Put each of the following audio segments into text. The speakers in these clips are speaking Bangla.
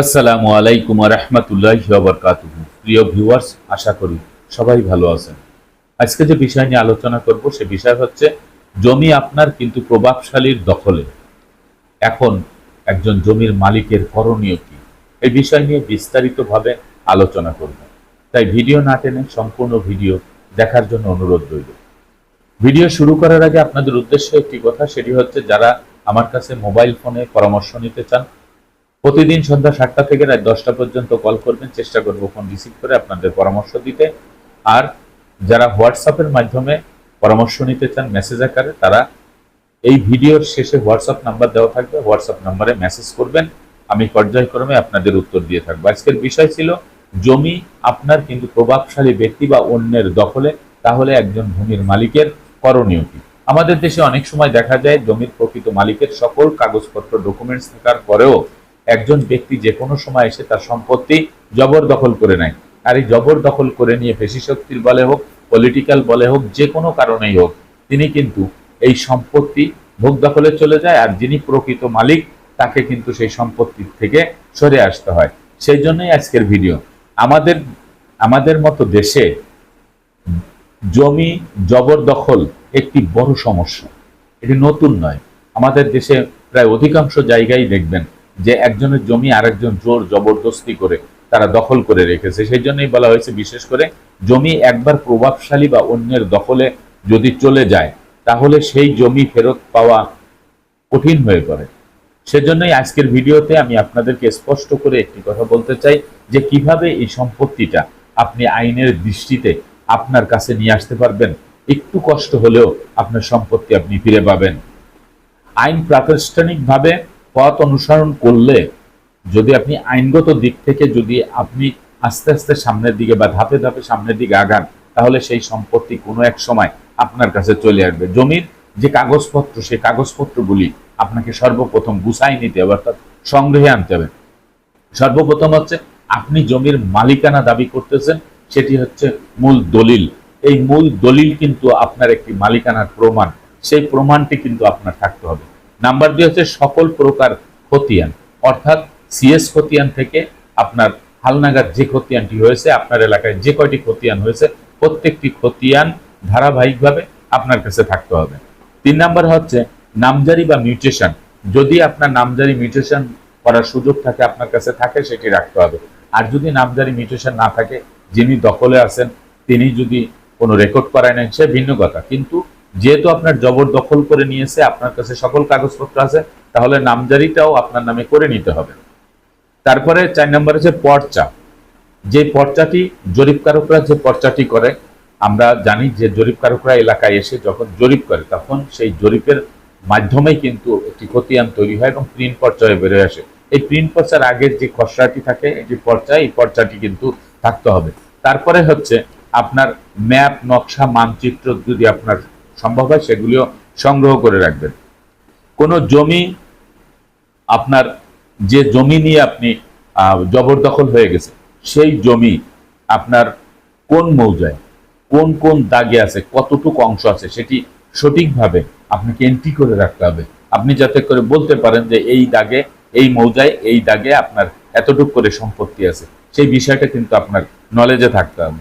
আসসালামু আলাইকুম রহমতুল্লাহ বরকাতুহ। প্রিয় ভিউয়ার্স, আশা করি সবাই ভালো আছেন। আজকে যে বিষয় নিয়ে আলোচনা করব, সে বিষয় হচ্ছে জমি আপনার কিন্তু প্রভাবশালীর দখলে। এখন একজন জমির মালিকের করণীয় কি? এই বিষয় নিয়ে বিস্তারিতভাবে আলোচনা করব। তাই ভিডিও না টেনে সম্পূর্ণ ভিডিও দেখার জন্য অনুরোধ রইল। ভিডিও শুরু করার আগে আপনাদের উদ্দেশ্য একটি কথা, সেটি হচ্ছে যারা আমার কাছে মোবাইল ফোনে পরামর্শ নিতে চান প্রতিদিন সন্ধ্যা সাতটা থেকে রাত দশটা পর্যন্ত কল করবেন, চেষ্টা করব ফোন রিসিভ করে আপনাদের পরামর্শ দিতে। আর যারা হোয়াটসঅ্যাপের মাধ্যমে পরামর্শ নিতে চান মেসেজ আকারে, তারা এই ভিডিওর শেষে হোয়াটসঅ্যাপ নাম্বার দেওয়া থাকবে। হোয়াটসঅ্যাপ নাম্বারে মেসেজ করবেন। আমি পর্যায়ক্রমে আপনাদের উত্তর দিয়ে থাকব। আজকের বিষয় ছিল জমি আপনার কিন্তু প্রভাবশালী ব্যক্তি বা অন্যের দখলে, তাহলে একজন ভূমির মালিকের করণীয় কি? আমাদের দেশে অনেক সময় দেখা যায় জমির প্রকৃত মালিকের সকল কাগজপত্র ডকুমেন্টস থাকার পরেও একজন ব্যক্তি যে কোনো সময় এসে তার সম্পত্তি জবরদখল করে নেয়। আর এই জবরদখল করে নিয়ে পেশি শক্তির বলে হোক পলিটিক্যাল বলে হোক, যে কোনো কারণেই হোক, তিনি কিন্তু এই সম্পত্তি ভোগ দখলে চলে যায় আর যিনি প্রকৃত মালিক, তাকে কিন্তু সেই সম্পত্তি থেকে সরে আসতে হয়। সেই জন্যই আজকের ভিডিও আমাদের আমাদের মতো দেশে জমি জবরদখল একটি বড় সমস্যা। এটি নতুন নয়। আমাদের দেশে প্রায় অধিকাংশ জায়গায় দেখবেন যে একজনের জমি আরেকজন জোর জবরদস্তি করে তারা দখল করে রেখেছে। সেই জন্যই বলা হয়েছে, বিশেষ করে জমি একবার প্রভাবশালী বা অন্যের দখলে যদি চলে যায়, তাহলে সেই জমি ফেরত পাওয়া কঠিন হয়ে পড়ে। সেজন্যই আজকের ভিডিওতে আমি আপনাদেরকে স্পষ্ট করে একটি কথা বলতে চাই যে কীভাবে এই সম্পত্তিটা আপনি আইনের দৃষ্টিতে আপনার কাছে নিয়ে আসতে পারবেন, একটু কষ্ট হলেও আপনার সম্পত্তি আপনি ফিরে পাবেন। আইন প্রাতিষ্ঠানিকভাবে পথ অনুসরণ করলে যদি আপনি আইনগত দিক থেকে যদি আপনি আস্তে আস্তে সামনের দিকে বা ধাপে ধাপে সামনের দিকে আগান, তাহলে সেই সম্পত্তি কোনো এক সময় আপনার কাছে চলে আসবে। জমির যে কাগজপত্র, সেই কাগজপত্রগুলি আপনাকে সর্বপ্রথম গুছাই নিতে হবে, অর্থাৎ সংগ্রহে আনতে হবে। সর্বপ্রথম হচ্ছে আপনি জমির মালিকানা দাবি করতেছেন, সেটি হচ্ছে মূল দলিল। এই মূল দলিল কিন্তু আপনার একটি মালিকানার প্রমাণ। সেই প্রমাণটি কিন্তু আপনার থাকতে হবে। নাম্বার দুই হচ্ছে সকল প্রকার খতিয়ান। অর্থাৎ সিএস খতিয়ান থেকে আপনার হালনাগাদ যে খতিয়ানটি হয়েছে, আপনার এলাকায় যে কয়টি খতিয়ান হয়েছে, প্রত্যেকটি খতিয়ান ধারাবাহিকভাবে আপনার কাছে থাকতে হবে। তিন নাম্বার হচ্ছে নামজারি বা মিউটেশন। যদি আপনার নামজারি মিউটেশন করার সুযোগ থাকে, আপনার কাছে থাকে, সেটি রাখতে হবে। আর যদি নামজারি মিউটেশন না থাকে, যিনি দখলে আছেন, তিনি যদি কোনো রেকর্ড করায় নেন, সে ভিন্ন কথা। কিন্তু যেহেতু আপনার জবরদখল করে নিয়েছে, আপনার কাছে সকল কাগজপত্র আছে, তাহলে নামজারিটাও আপনার নামে করে নিতে হবে। তারপরে চার নম্বর হচ্ছে পর্চা। যে পর্চাটি জরিপকারকরা যে পর্চাটি করে, আমরা জানি যে জরিপকারকরা এলাকায় এসে যখন জরিপ করে, তখন সেই জরিপের মাধ্যমেই কিন্তু একটি খতিয়ান তৈরি হয় এবং প্রিন্ট পর্চায় বেরোয় আসে। এই প্রিন্ট পর্চার আগের যে খসড়াটি থাকে এটি পর্চা, এই পর্চাটি কিন্তু থাকতে হবে। তারপরে হচ্ছে আপনার ম্যাপ, নকশা, মানচিত্র যদি আপনার সম্ভব হয় সেগুলিও সংগ্রহ করে রাখবেন। কোনো জমি আপনার, যে জমি নিয়ে আপনি জবরদখল হয়ে গেছে সেই জমি আপনার কোন মৌজায়, কোন কোন দাগে আছে, কতটুকু অংশ আছে, সেটি সঠিকভাবে আপনাকে এন্ট্রি করে রাখতে হবে। আপনি যাতে করে বলতে পারেন যে এই দাগে, এই মৌজায়, এই দাগে আপনার এতটুকু করে সম্পত্তি আছে। সেই বিষয়টা কিন্তু আপনার নলেজে থাকতে হবে।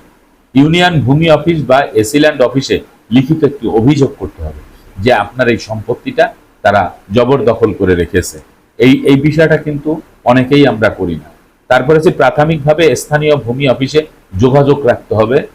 ইউনিয়ন ভূমি অফিস বা এসিল্যান্ড অফিসে লিখিত একটি অভিযোগ করতে হবে যে আপনার এই সম্পত্তিটা তারা জবরদখল করে রেখেছে। এই এই বিষয়টা কিন্তু অনেকেই আমরা করি না। তারপরে হচ্ছে প্রাথমিকভাবে স্থানীয় ভূমি অফিসে যোগাযোগ রাখতে হবে।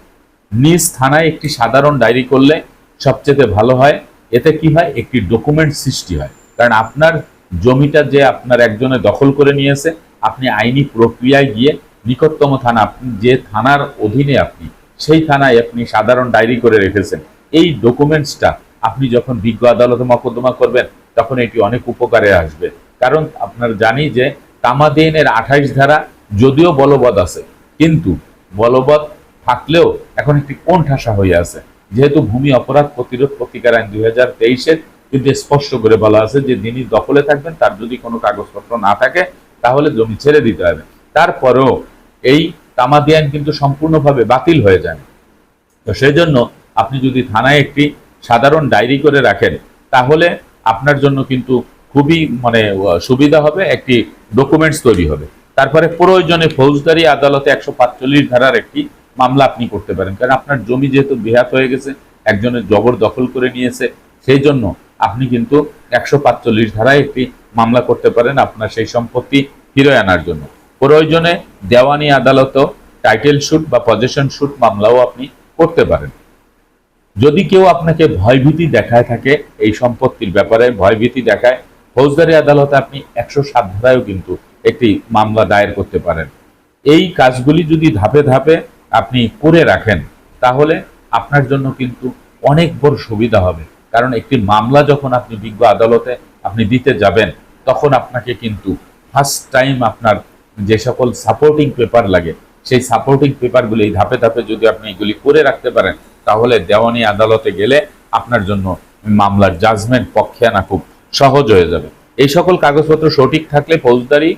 নিজ থানায় একটি সাধারণ ডায়েরি করলে সবচেয়ে ভালো হয়। এতে কি হয়? একটি ডকুমেন্ট সৃষ্টি হয়। কারণ আপনার জমিটা যে আপনার একজনে দখল করে নিয়েছে, আপনি আইনি প্রক্রিয়ায় গিয়ে নিকটতম থানা আপনি যে থানার অধীনে আপনি, সেই থানায় আপনি সাধারণ ডায়েরি করে রেখেছেন। এই ডকুমেন্টসটা আপনি যখন বিজ্ঞ আদালতে মকদ্দমা করবেন, তখন এটি অনেক উপকারে আসবে। কারণ আপনার জানি যে তামাদিনের আঠাইশ ধারা যদিও বলবৎ আছে, কিন্তু বলবৎ থাকলেও এখন একটি কোন ঠাসা হয়ে আছে। যেহেতু ভূমি অপরাধ প্রতিরোধ প্রতিকার আইন দুই হাজার তেইশের কিন্তু স্পষ্ট করে বলা আছে যে যিনি দখলে থাকবেন, তার যদি কোনো কাগজপত্র না থাকে, তাহলে জমি ছেড়ে দিতে হবে। তারপরেও এই তামাদি আইন কিন্তু সম্পূর্ণভাবে বাতিল হয়ে যায় তো সেই জন্য আপনি যদি থানায় একটি সাধারণ ডায়েরি করে রাখেন, তাহলে আপনার জন্য কিন্তু খুবই মানে সুবিধা হবে, একটি ডকুমেন্টস তৈরি হবে। তারপরে প্রয়োজনে ফৌজদারি আদালতে একশো পাঁচচল্লিশ ধারার একটি মামলা আপনি করতে পারেন। কারণ আপনার জমি যেহেতু বেহাত হয়ে গেছে, একজনের জবর দখল করে নিয়েছে, সেই জন্য আপনি কিন্তু একশো পাঁচচল্লিশ ধারায় একটি মামলা করতে পারেন আপনার সেই সম্পত্তি ফিরে আনার জন্য। প্রয়োজনে দেওয়ানি আদালতও টাইটেল শুট বা পজেশন শুট মামলাও আপনি করতে পারেন। যদি কেউ আপনাকে ভয়ভীতি দেখায় থাকে, এই সম্পত্তির ব্যাপারে ভয়ভীতি দেখায়, ফৌজদারি আদালতে আপনি একশো সাত ধারায়ও কিন্তু একটি মামলা দায়ের করতে পারেন। এই কাজগুলি যদি ধাপে ধাপে আপনি করে রাখেন, তাহলে আপনার জন্য কিন্তু অনেক বড় সুবিধা হবে। কারণ একটি মামলা যখন আপনি বিজ্ঞ আদালতে আপনি দিতে যাবেন, তখন আপনাকে কিন্তু ফার্স্ট টাইম আপনার যে সকল সাপোর্টিং পেপার লাগে সেই সাপোর্টিং পেপারগুলি ধাপে ধাপে যদি আপনি এগুলি করে রাখতে পারেন, তাহলে দেওয়ানি আদালতে গেলে আপনার জন্য মামলার জাজমেন্ট পক্ষে আনা খুব সহজ হয়ে যাবে। এই সকল কাগজপত্র সঠিক থাকলে ফৌজদারি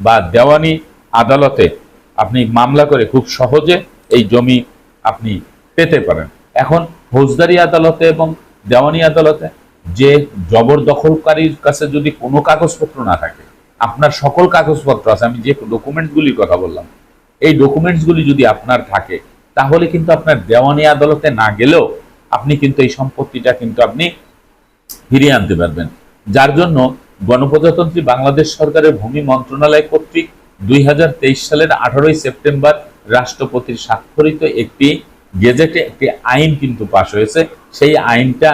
বা দেওয়ানি আদালতে আপনি মামলা করে খুব সহজে এই জমি আপনি পেতে পারেন। এখন ফৌজদারি আদালতে এবং দেওয়ানি আদালতে যে জবরদখলকারীর কাছে যদি কোনো কাগজপত্র না থাকে, আপনার সকল কাগজপত্র আছে, আমি যে ডকুমেন্টগুলির কথা বললাম এই ডকুমেন্টসগুলি যদি আপনার থাকে, তাহলে কিন্তু আপনার দেওয়ানি আদালতে না গেলেও আপনি কিন্তু এই সম্পত্তিটা কিন্তু আপনি ফিরিয়ে আনতে পারবেন। যার জন্য গণপ্রজাতন্ত্রী বাংলাদেশ সরকারের ভূমি মন্ত্রণালয় কর্তৃক দুই হাজার তেইশ সালের আঠারোই সেপ্টেম্বর রাষ্ট্রপতির স্বাক্ষরিত একটি গেজেটে একটি আইন কিন্তু পাশ হয়েছে। সেই আইনটা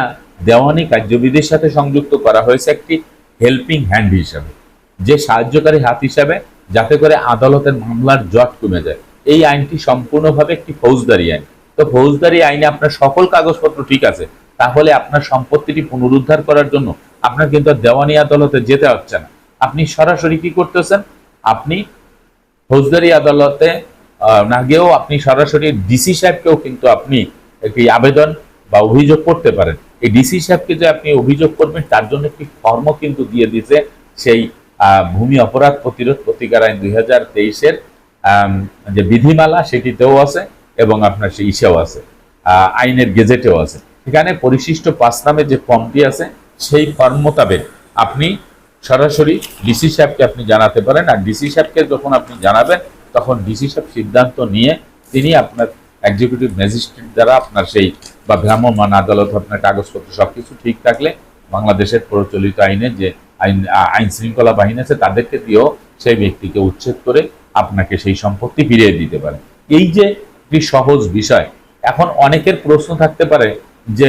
দেওয়ানি কার্যবিধির সাথে সংযুক্ত করা হয়েছে একটি হেল্পিং হ্যান্ড হিসাবে, যে সাহায্যকারী হাত হিসাবে যাতে করে আদালতের মামলার জট কমে যায়। এই আইনটি সম্পূর্ণভাবে একটি ফৌজদারি আইন। তো ফৌজদারি আইনে আপনার সকল কাগজপত্র ঠিক আছে। তাহলে আপনার সম্পত্তিটি পুনরুদ্ধার করার জন্য আপনার কিন্তু দেওয়ানি আদালতে যেতে হচ্ছে না। আপনি সরাসরি কি করতেছেন? আপনি ফৌজদারি আদালতে না গিয়েও আপনি সরাসরি ডিসি সাহেবকেও কিন্তু আপনি একটি আবেদন বা অভিযোগ করতে পারেন। এই ডিসি সাহেবকে যে আপনি অভিযোগ করবেন, তার জন্য একটি ফর্ম কিন্তু দিয়ে দিতে সেই ভূমি অপরাধ প্রতিরোধ প্রতিকার আইন দুই হাজার তেইশের যে বিধিমালা, সেটিতেও আছে এবং আপনার সেই ইসেও আছে আইনের গেজেটেও আছে। এখানে পরিশিষ্ট পাঁচ নামে যে ফর্মটি আছে, সেই ফর্ম মোতাবেক আপনি সরাসরি ডিসি সাহেবকে আপনি জানাতে পারেন আর ডিসি সাহেবকে যখন আপনি জানাবেন, তখন ডিসি সাহেব সিদ্ধান্ত নিয়ে তিনি আপনার এক্সিকিউটিভ ম্যাজিস্ট্রেট দ্বারা আপনার সেই বা ভ্রাম্যমাণ আদালত আপনার কাগজপত্র সবকিছু ঠিক থাকলে বাংলাদেশের প্রচলিত আইনে যে আইন আইন শৃঙ্খলা বাহিনী আছে, তাদেরকে দিয়েও সেই ব্যক্তিকে উচ্ছেদ করে আপনাকে সেই সম্পত্তি ফিরিয়ে দিতে পারে। এই যে একটি সহজ বিষয়, এখন অনেকের প্রশ্ন থাকতে পারে যে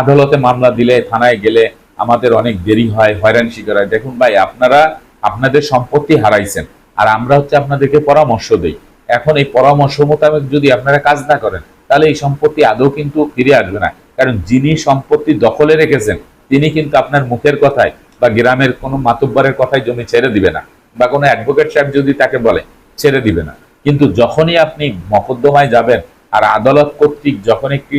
আদালতে মামলা দিলে, থানায় গেলে আমাদের অনেক দেরি হয়, হয়রানি শিকার হয়। দেখুন ভাই, আপনারা আপনাদের সম্পত্তি হারাইছেন, আর আমরা হচ্ছে আপনাদেরকে পরামর্শ দেই। এখন এই পরামর্শ মোতাবেক যদি আপনারা কাজ না করেন, তাহলে এই সম্পত্তি আদৌ কিন্তু ফিরে আসবে না। কারণ যিনি সম্পত্তি দখলে রেখেছেন, তিনি কিন্তু আপনার মুখের কথায় বা গ্রামের কোনো মাতব্বরের কথায় জমি ছেড়ে দিবে না, বা কোনো অ্যাডভোকেট সাহেব যদি তাকে বলে, ছেড়ে দিবে না। কিন্তু যখনই আপনি মকদ্দমায় যাবেন আর আদালত কর্তৃক যখন একটি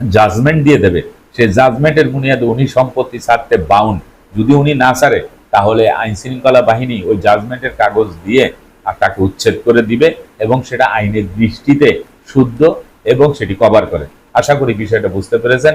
জাজমেন্ট দিয়ে দেবে, সেই জাজমেন্টের বুনিয়াদে উনি সম্পত্তি ছাড়তে বাউন্ড যদি উনি না ছাড়ে, তাহলে আইন শৃঙ্খলা বাহিনী ওই জাজমেন্টের কাগজ দিয়ে আর তাকে উচ্ছেদ করে দিবে এবং সেটা আইনের দৃষ্টিতে শুদ্ধ এবং সেটি কভার করে। আশা করি বিষয়টা বুঝতে পেরেছেন।